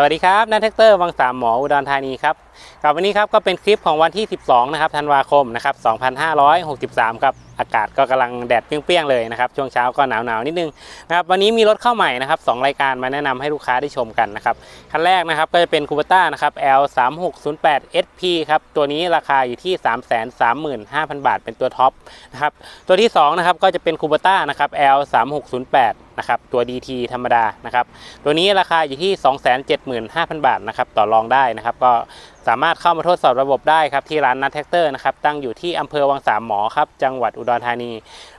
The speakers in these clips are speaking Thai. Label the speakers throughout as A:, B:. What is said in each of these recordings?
A: สวัสดีครับนัทแท็กเตอร์วังสามหมออุดรธานีครับ กับวันนี้ครับก็เป็นคลิปของวันที่ 12 นะครับธันวาคมนะครับ 2563 ครับอากาศก็กำลังแดดเปรี้ยงๆเลยนะครับช่วงเช้าก็หนาวๆนิดนึงนะครับวันนี้มีรถเข้าใหม่นะครับสองรายการมาแนะนำให้ลูกค้าได้ชมกันนะครับคันแรกนะครับก็จะเป็นคูเปต้านะครับ L 3 6 0 8 SP ครับตัวนี้ราคาอยู่ที่ 335,000 บาท เป็นตัวท็อปนะครับตัวที่สองนะครับก็จะเป็นคูเปต้านะครับ L 3 6 0 8นะครับตัว DT ธรรมดานะครับตัวนี้ราคาอยู่ที่ 275,000 บาทนะครับต่อรองได้นะครับก็สามารถเข้ามาทดสอบระบบได้ครับที่ร้านนัทแท็กเตอร์นะครับตั้งอยู่ที่อำเภอวังสามหมอครับจังหวัดอุดรธานี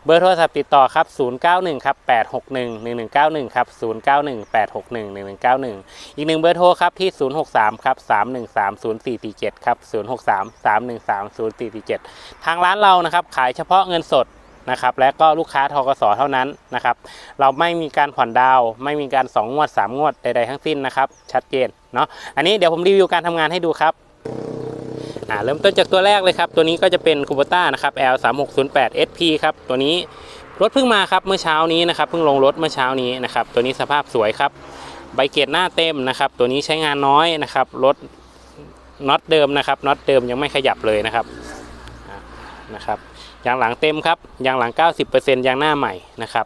A: เบอร์โทรศัพท์ติดต่อครับ 091ครับ861 1191ครับ091 861 1191 อีกหนึ่งเบอร์โทรครับที่ 063ครับ313 0447ครับ063 313 0447 ทางร้านเรานะครับขายเฉพาะเงินสด นะครับและก็ลูกค้าทกสเท่านั้นนะครับ เราไม่มีการผ่อนดาวไม่มีการ 2 งวด 3 งวดใดๆทั้งสิ้นนะครับ ชัดเจนเนาะอันนี้เดี๋ยวผมรีวิวการทำงานให้ดูครับอ่าเริ่มต้นจากตัวแรกเลยครับ ตัวนี้ก็จะเป็นคูโบต้านะครับ L 3 6 0 8 SP ครับ ตัวนี้รถเพิ่งมาครับเมื่อเช้านี้นะครับเพิ่งลงรถเมื่อเช้านี้นะครับ ตัวนี้สภาพสวยครับใบเกตหน้าเต็มนะครับ ตัวนี้ใช้งานน้อยนะครับรถน็อตเดิมนะครับน็อตเดิมยังไม่ขยับเลยนะครับ นะครับยางหลังเต็มครับยางหลัง 90%ยางหน้าใหม่นะครับ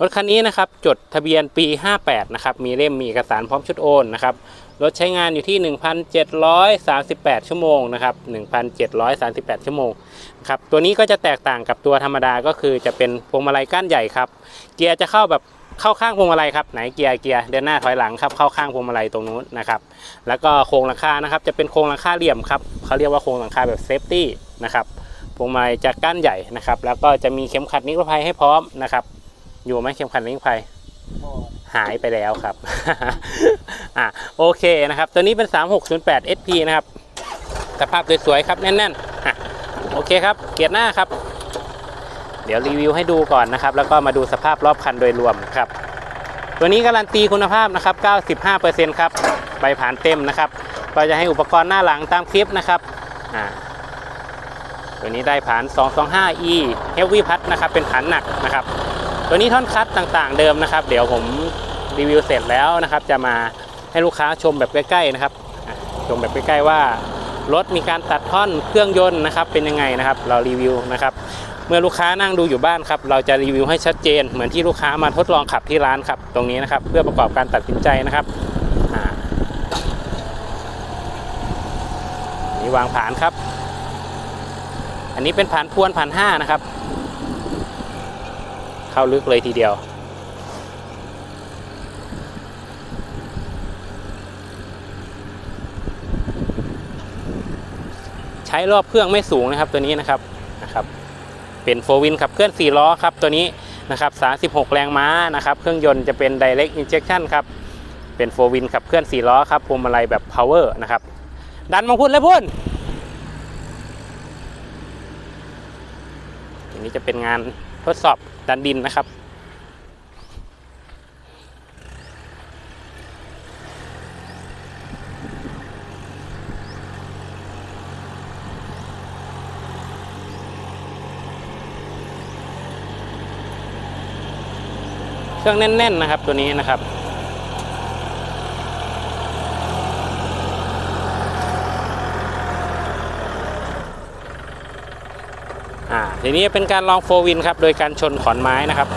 A: รถคันนี้นะครับจดทะเบียนปี 58นะครับมีเล่มมีเอกสารพร้อมชุดโอนนะครับรถใช้งานอยู่ที่ 1,738 ชั่วโมงนะครับ1,738 ชั่วโมงครับตัวนี้ก็จะแตกต่างกับตัวธรรมดาก็คือจะเป็นพวงมาลัยก้านใหญ่ครับ เกียร์จะเข้าแบบเข้าข้างพวงมาลัยครับไหนเกียร์เกียร์เดินหน้าถอยหลังครับเข้าข้างพวงมาลัยตรงนู้นนะครับแล้วก็โครงหลังคานะครับจะเป็นโครงหลังคาเหลี่ยมครับเขาเรียกว่าโครงหลังคาแบบเซฟตี้นะครับ พวงมาลัยจะก้านใหญ่นะครับ แล้วก็จะมีเข็มขัดนิรภัยให้พร้อมนะครับ อยู่ไหมเข็มขัดนิรภัยหายไปแล้วครับ อะโอเคนะครับ ตัวนี้เป็น 3608 SP นะครับ สภาพสวยๆครับแน่นๆอะโอเคครับ เกียร์หน้าครับ เดี๋ยวรีวิวให้ดูก่อนนะครับ แล้วก็มาดูสภาพรอบคันโดยรวมครับ ตัวนี้การันตีคุณภาพนะครับ 95%ครับ ใบผ่านเต็มนะครับ ก็จะให้อุปกรณ์หน้าหลังตามคลิปนะครับ อ่า ตัวนี้ได้ผ่าน 225e Heavy Pass นะครับเป็นผ่านหนักนะครับ ตัวนี้ท่อนคัดต่างๆเดิมนะครับ เดี๋ยวผมรีวิวเสร็จแล้วนะครับ จะมาให้ลูกค้าชมแบบใกล้ๆนะครับ ชมแบบใกล้ๆว่ารถมีการตัดท่อนเครื่องยนต์นะครับเป็นยังไงนะครับ เรารีวิวนะครับ เมื่อลูกค้านั่งดูอยู่บ้านครับ เราจะรีวิวให้ชัดเจน เหมือนที่ลูกค้ามาทดลองขับที่ร้านครับ ตรงนี้นะครับ เพื่อประกอบการตัดสินใจนะครับนี่วางผ่านครับ อันนี้เป็นผ่านพวนผ่านห้านะครับ เข้าลึกเลยทีเดียว ใช้รอบเครื่องไม่สูงนะครับตัวนี้นะครับนะครับ เป็นโฟวินขับเคลื่อน 4 ล้อครับตัวนี้นะครับ 36 แรงม้านะครับ เครื่องยนต์จะเป็น direct injection ครับ เป็นโฟวินขับเคลื่อน 4 ล้อครับพวงมาลัยแบบ power นะครับ ดันมังคุดเลยพุ่น นี้จะเป็นงานทดสอบดันดินนะครับ เครื่องแน่นๆนะครับตัวนี้นะครับ ทีนี้เป็นการลองโฟวินครับ โดยการชนขอนไม้นะครับ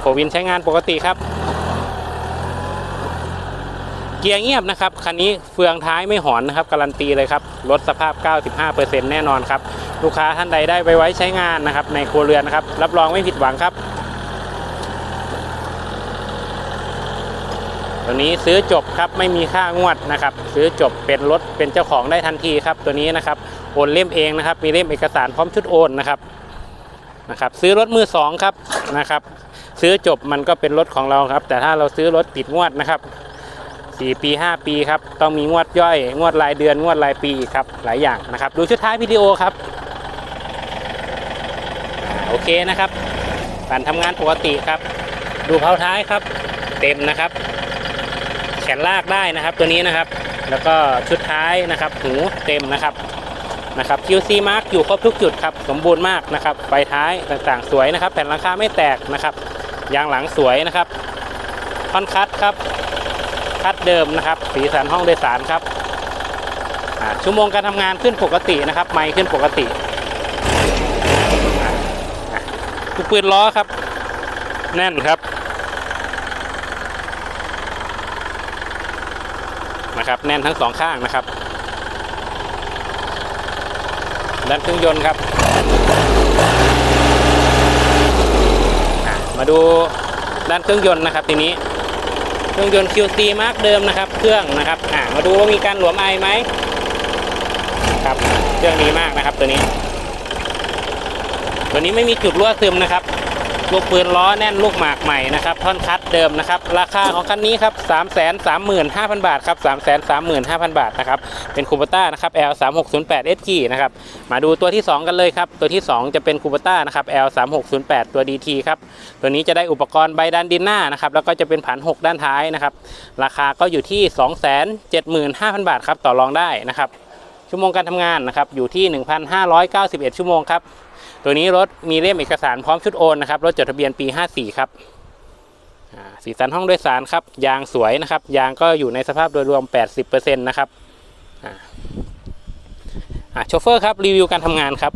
A: โฟวินใช้งานปกติครับ เกียร์เงียบนะครับ คันนี้เฟืองท้ายไม่หอนนะครับ การันตีเลยครับรถสภาพ 95%แน่นอนครับ ลูกค้าท่านใดได้ไปไว้ใช้งานนะครับ ในครัวเรือนนะครับ รับรองไม่ผิดหวังครับตัวนี้ซื้อจบครับไม่มีค่างวดนะครับ ซื้อจบเป็นรถเป็นเจ้าของได้ทันทีครับตัวนี้นะครับ โอนเล่มเองนะครับ มีเล่มเอกสารพร้อมชุดโอนนะครับนะครับ ซื้อรถมือสองครับนะครับ ซื้อจบมันก็เป็นรถของเราครับ แต่ถ้าเราซื้อรถติดงวดนะครับ4ปี 5 ปีครับ ต้องมีงวดย่อย งวดรายเดือนงวดรายปีครับ หลายอย่างนะครับ ดูชุดท้ายวิดีโอครับอโอเคนะครับการทำงานปกติครับ ดูเพาท้ายครับ เต็มนะครับ แขนลากได้นะครับตัวนี้นะครับ แล้วก็ชุดท้ายนะครับหูเต็มนะครับ นะครับ QC Mark อยู่ครบทุกจุดครับสมบูรณ์มากนะครับไฟท้ายต่างๆสวยนะครับ แผ่นหลังคาไม่แตกนะครับยางหลังสวยนะครับท่อนคัดครับคัดเดิมนะครับ สีสันห้องโดยสารครับชั่วโมงการทำงานขึ้นปกตินะครับ ไมค์ขึ้นปกติลูกปืนล้อครับ แน่นครับนะครับ แน่นทั้งสองข้างนะครับ ด้านเครื่องยนต์ครับ มาดูด้านเครื่องยนต์นะครับทีนี้เครื่องยนต์ QC มาร์กเดิมนะครับ เครื่องนะครับมาดูว่ามีการหลวมไอไหมครับเครื่องดีมากนะครับตัวนี้ ตัวนี้ไม่มีจุดรั่วซึมนะครับ ลูกปืนล้อแน่นลูกหมากใหม่นะครับท่อนคัดเดิมนะครับ ราคาของคันนี้ครับ3 3 5 0 0 0 บาทครับ3 3 5 0 0 0 บาทนะครับเป็นคูปต้านะครับ L 3 6 0 8 SG นะครับมาดูตัวที่ 2 กันเลยครับ ตัวที่ 2 จะเป็นคูปต้านะครับ L 3 6 0 8 ตัว DT ครับตัวนี้จะได้อุปกรณ์ใบดันดินหน้านะครับแล้วก็จะเป็นผัน 6 ด้านท้ายนะครับราคาก็อยู่ที่ 275,000 บาทครับต่อรองได้นะครับชั่วโมงการทำงานนะครับอยู่ที่ 1,591 ชั่วโมงครับ ตัวนี้รถมีเล่มเอกสารพร้อมชุดโอนนะครับ รถจดทะเบียนปี 54 ครับสีสันห้องโดยสารครับ ยางสวยนะครับ ยางก็อยู่ในสภาพโดยรวม 80%นะครับอ่าโชเฟอร์ครับ รีวิวการทำงานครับ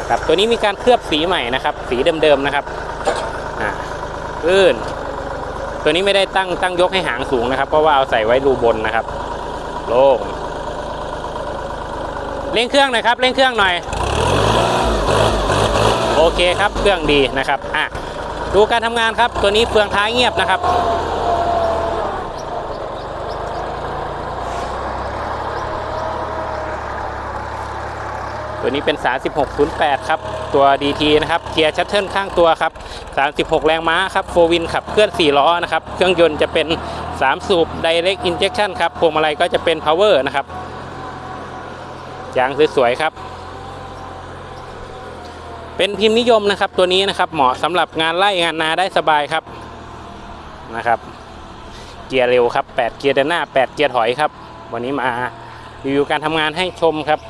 A: นะครับ ตัวนี้มีการเคลือบสีใหม่นะครับ สีเดิมๆนะครับอ่าลื่น ตัวนี้ไม่ได้ตั้งตั้งยกให้หางสูงนะครับ เพราะว่าเอาใส่ไว้รูบนนะครับ โล่ง เร่งเครื่องหน่อยครับเร่งเครื่องหน่อย โอเคครับเครื่องดีนะครับอะดูการทำงานครับตัวนี้เฟืองท้ายเงียบนะครับตัวนี้เป็น 3608 ครับ ตัว DT นะครับ เกียร์ชัตเทิลข้างตัวครับ 36 แรงม้าครับโฟวินขับเคลื่อน 4 ล้อนะครับ เครื่องยนต์จะเป็น 3 สูบ Direct Injection ครับ พวงมาลัยก็จะเป็น Power นะครับ ยางสวยๆครับ เป็นพิมพ์นิยมนะครับ ตัวนี้นะครับ เหมาะสำหรับงานไล่งานนาได้สบายครับนะครับ เกียร์เร็วครับ 8 เกียร์เดินหน้า 8 เกียร์ถอยครับ วันนี้มารีวิวการทำงานให้ชมครับ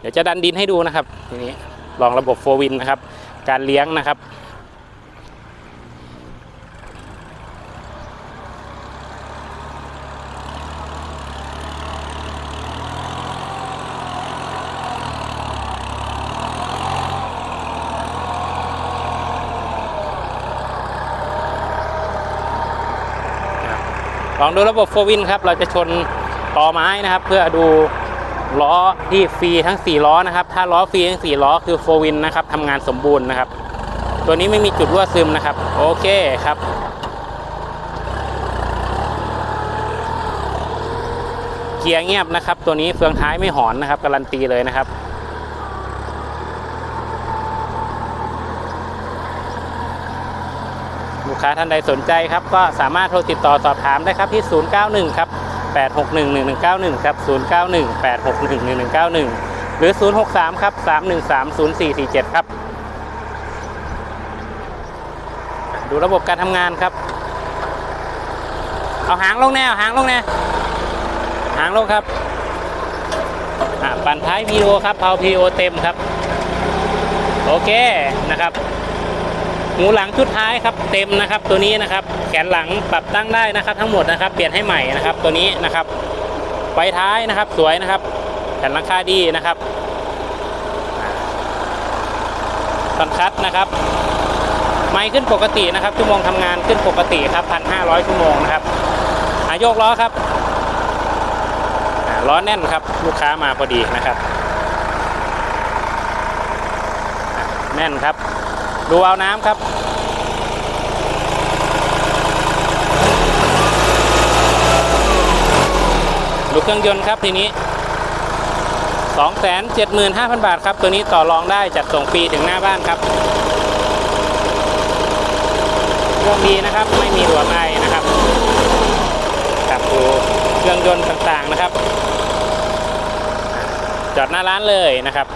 A: เดี๋ยวจะดันดินให้ดูนะครับทีนี้ลองระบบโฟวินนะครับ การเลี้ยงนะครับ ลองดูระบบโฟวินครับ เราจะชนต่อไม้นะครับ เพื่อดูล้อที่ฟรีทั้ง 4 ล้อนะครับ ถ้าล้อฟรีทั้ง 4 ล้อคือโฟวินนะครับทำงานสมบูรณ์นะครับ ตัวนี้ไม่มีจุดรั่วซึมนะครับ โอเคครับเกียร์เงียบนะครับ ตัวนี้เฟืองท้ายไม่หอนนะครับการันตีเลยนะครับ ลูกค้าท่านใดสนใจครับ ก็สามารถโทรติดต่อสอบถามได้ครับที่ 091 ครับ 8611191 ครับ 091 8611191 หรือ 063 ครับ 313 0447 ครับ ดูระบบการทำงานครับ เอาหางลงแน่เอาหางลงแน่หางลงครับปั่นท้ายพีโอครับเพาพีโอเต็มครับ โอเคนะครับ หูหลังชุดท้ายครับเต็มนะครับตัวนี้นะครับแขนหลังปรับตั้งได้นะครับ ทั้งหมดนะครับ เปลี่ยนให้ใหม่นะครับตัวนี้นะครับไฟท้ายนะครับสวยนะครับแผ่นหลังคาดีนะครับคอนคัดนะครับ ไมค์ขึ้นปกตินะครับชั่วโมงทำงานขึ้นปกติครับพันห้าร้อยชั่วโมงนะครับอายกล้อครับล้อแน่นครับ ลูกค้ามาพอดีนะครับ แน่นครับ ดูเอาน้ำครับ ดูเครื่องยนต์ครับทีนี้ 275,000 บาทครับ ตัวนี้ต่อรองได้จัดส่งฟรีถึงหน้าบ้านครับเครื่องดีนะครับ ไม่มีหัวไอนะครับครับดูเครื่องยนต์ต่างๆนะครับ จอดหน้าร้านเลยนะครับ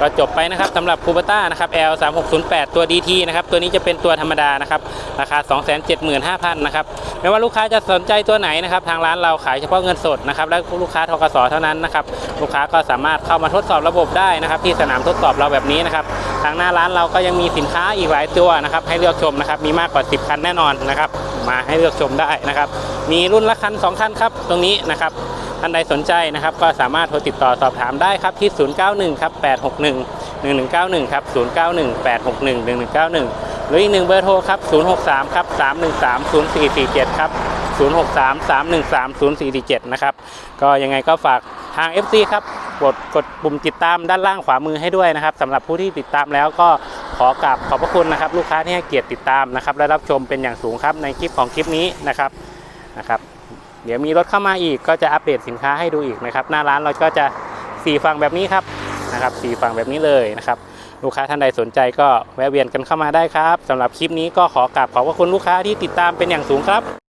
A: ก็จบไปนะครับสำหรับคูปต้านะครับ L 3 6 0 8ตัว DT นะครับตัวนี้จะเป็นตัวธรรมดานะครับราคา 275,000นะครับไม่ว่าลูกค้าจะสนใจตัวไหนนะครับทางร้านเราขายเฉพาะเงินสดนะครับและลูกค้าทกสเท่านั้นนะครับลูกค้าก็สามารถเข้ามาทดสอบระบบได้นะครับที่สนามทดสอบเราแบบนี้นะครับ ทางหน้าร้านเราก็ยังมีสินค้าอีกหลายตัวนะครับ ให้เลือกชมนะครับ มีมากกว่า 10 คันแน่นอนนะครับ มาให้เลือกชมได้นะครับ มีรุ่นละคัน 2 คันครับ ตรงนี้นะครับท่านใดสนใจนะครับ ก็สามารถโทรติดต่อสอบถามได้ครับที่ 091ครับ861 1191ครับ091 861 1191 หรืออีกหนึ่งเบอร์โทรครับ 063ครับ313 0447ครับ063 313 0447นะครับก็ยังไงก็ฝากทาง FC ครับ กดกดปุ่มติดตามด้านล่างขวามือให้ด้วยนะครับสำหรับผู้ที่ติดตามแล้วก็ขอกราบขอบพระคุณนะครับ ลูกค้าที่ให้เกียรติติดตามนะครับและรับชมเป็นอย่างสูงครับในคลิปของคลิปนี้นะครับนะครับ เดี๋ยวมีรถเข้ามาอีกก็จะอัปเดตสินค้าให้ดูอีกนะครับ หน้าร้านเราก็จะสี่ฝั่งแบบนี้ครับนะครับสี่ฝั่งแบบนี้เลยนะครับ ลูกค้าท่านใดสนใจก็แวะเวียนกันเข้ามาได้ครับสำหรับคลิปนี้ก็ขอกราบขอบพระคุณลูกค้าที่ติดตามเป็นอย่างสูงครับ